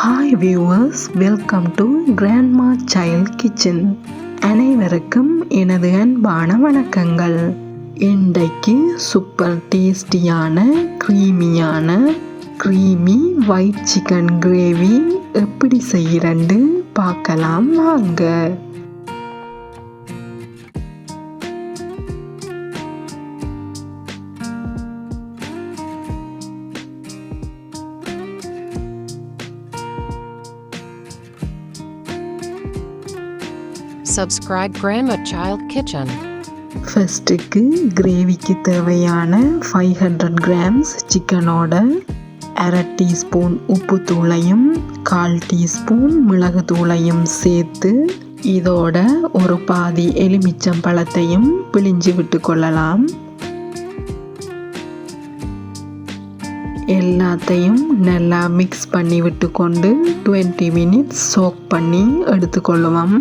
Hi viewers welcome to grandma child kitchen அனைவருக்கும் எனது அன்பான வணக்கங்கள். இன்றைக்கு சூப்பர் டேஸ்டியான க்ரீமியான க்ரீமி ஒயிட் சிக்கன் கிரேவி எப்படி செய்கிறண்டு பார்க்கலாம் வாங்க. Subscribe Grandma Child Kitchen. ஃபஸ்ட்டுக்கு கிரேவிக்கு தேவையான ஃபைவ் ஹண்ட்ரட் கிராம்ஸ் சிக்கனோட அரை டீஸ்பூன் உப்பு தூளையும் கால் டீஸ்பூன் மிளகு தூளையும் சேர்த்து இதோட ஒரு பாதி எலுமிச்சம் பழத்தையும் பிழிஞ்சு விட்டு கொள்ளலாம் எல்லாத்தையும் நல்லா மிக்ஸ் பண்ணி விட்டு கொண்டு டுவெண்ட்டி மினிட்ஸ் சோக் பண்ணி எடுத்துக்கொள்ளுவோம்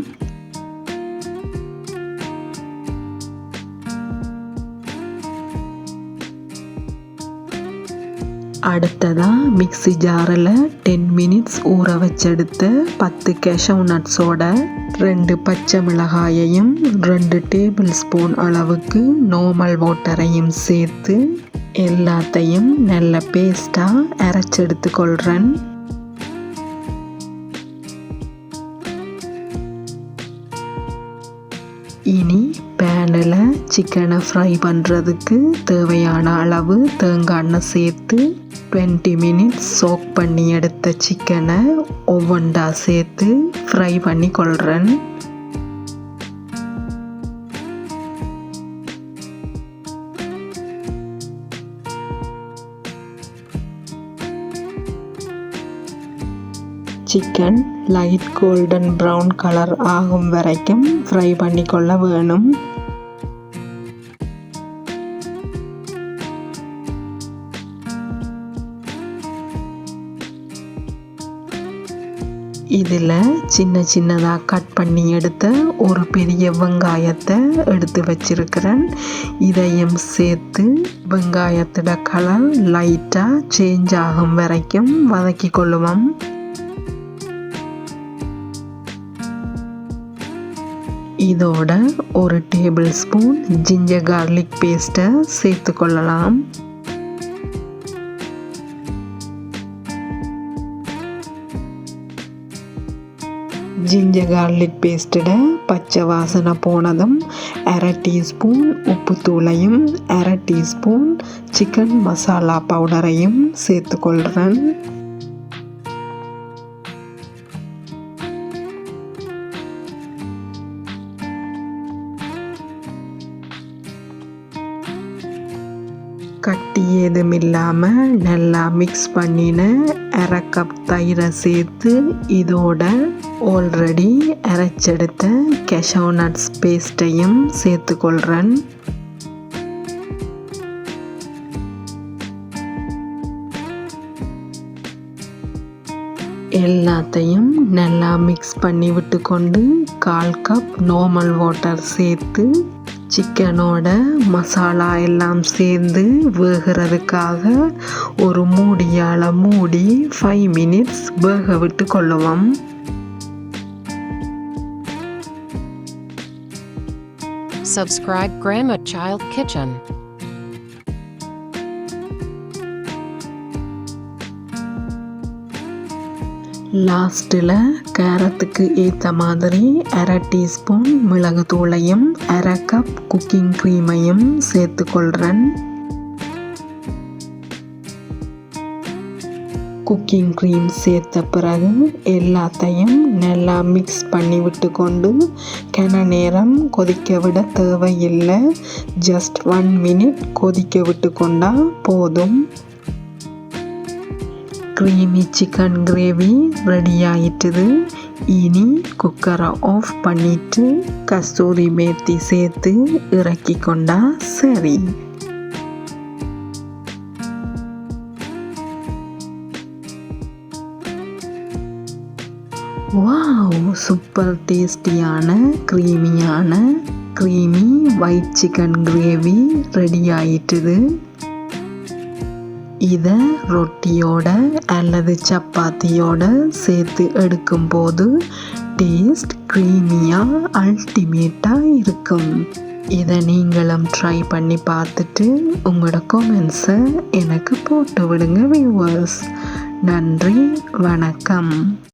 அடுத்ததாக மிக்ஸி ஜாரில் டென் மினிட்ஸ் ஊற வச்செடுத்து பத்து கேஷவ் நட்ஸோட ரெண்டு பச்சை மிளகாயையும் ரெண்டு டேபிள் ஸ்பூன் அளவுக்கு நார்மல் வாட்டரையும் சேர்த்து எல்லாத்தையும் நல்ல பேஸ்ட்டாக அரைச்செடுத்துக்கொள்கிறேன் இனி பேனில் சிக்கனை ஃப்ரை பண்ணுறதுக்கு தேவையான அளவு தேங்காய் எண்ணெய் சேர்த்து டுவெண்ட்டி மினிட்ஸ் சோக் பண்ணி எடுத்த சிக்கனை ஒவ்வொன்றா சேர்த்து ஃப்ரை பண்ணி கொள்கிறேன் chicken light golden brown colour ஆகும் வரைக்கும் ஃப்ரை பண்ணிக்கொள்ள வேணும். இதில் சின்ன சின்னதாக கட் பண்ணி எடுத்த ஒரு பெரிய வெங்காயத்தை எடுத்து வச்சிருக்கிறேன். இதையும் சேர்த்து வெங்காயத்தோட கலர் லைட்டாக சேஞ்ச் ஆகும் வரைக்கும் வதக்கி கொள்ளுவோம். இதோட ஒரு டேபிள் ஸ்பூன் ஜிஞ்சர் கார்லிக் பேஸ்ட்டை சேர்த்து கொள்ளலாம். ஜிஞ்சர் கார்லிக் பேஸ்ட்டோட பச்சை வாசனை போனதும் அரை டீஸ்பூன் உப்புத்தூளையும் அரை டீஸ்பூன் சிக்கன் மசாலா பவுடரையும் சேர்த்துக்கொள்கிறேன் கட்டி ஏதும் இல்லாமல் நல்லா மிக்ஸ் பண்ணின அரை கப் தயிரை சேர்த்து இதோட ஆல்ரெடி அரைச்செடுத்த கெஷோ நட்ஸ் பேஸ்ட்டையும் சேர்த்துக்கொள்கிறேன் எல்லாத்தையும் நல்லா மிக்ஸ் பண்ணி விட்டு கொண்டு கால் கப் நார்மல் வாட்டர் சேர்த்து சிக்கனோட மசாலா எல்லாம் சேர்ந்து வேகிறதுக்காக ஒரு மூடியால் மூடி ஃபைவ் மினிட்ஸ் வேக விட்டு கொள்ளுவோம் Subscribe Grandma Child Kitchen. லாஸ்ட்டில் கேரத்துக்கு ஏற்ற மாதிரி அரை டீஸ்பூன் மிளகு தூளையும் அரை கப் குக்கிங் க்ரீமையும் சேர்த்துக்கொள்கிறேன் குக்கிங் க்ரீம் சேர்த்த பிறகு எல்லாத்தையும் நல்லா மிக்ஸ் பண்ணி விட்டு கொண்டு கன நேரம் கொதிக்க விட தேவையில்லை. ஜஸ்ட் ஒன் மினிட் கொதிக்க விட்டு கொண்டால் போதும். க்ரீமி சிக்கன் கிரேவி ரெடி ஆயிட்டுது. இனி குக்கரை ஆஃப் பண்ணிட்டு கஸ்தூரி மேத்தி சேர்த்து இறக்கி கொண்டா சரி. வாவ் சூப்பர் டேஸ்டியான க்ரீமியான creamy white chicken gravy ready ஆயிட்டுது. இதை ரொட்டியோட அல்லது சப்பாத்தியோட சேர்த்து எடுக்கும்போது டேஸ்ட் க்ரீமியாக அல்டிமேட்டாக இருக்கும். இதை நீங்களும் ட்ரை பண்ணி பார்த்துட்டு உங்களோட கொமெண்ட்ஸை எனக்கு போட்டு விடுங்க வியூவர்ஸ் நன்றி வணக்கம்.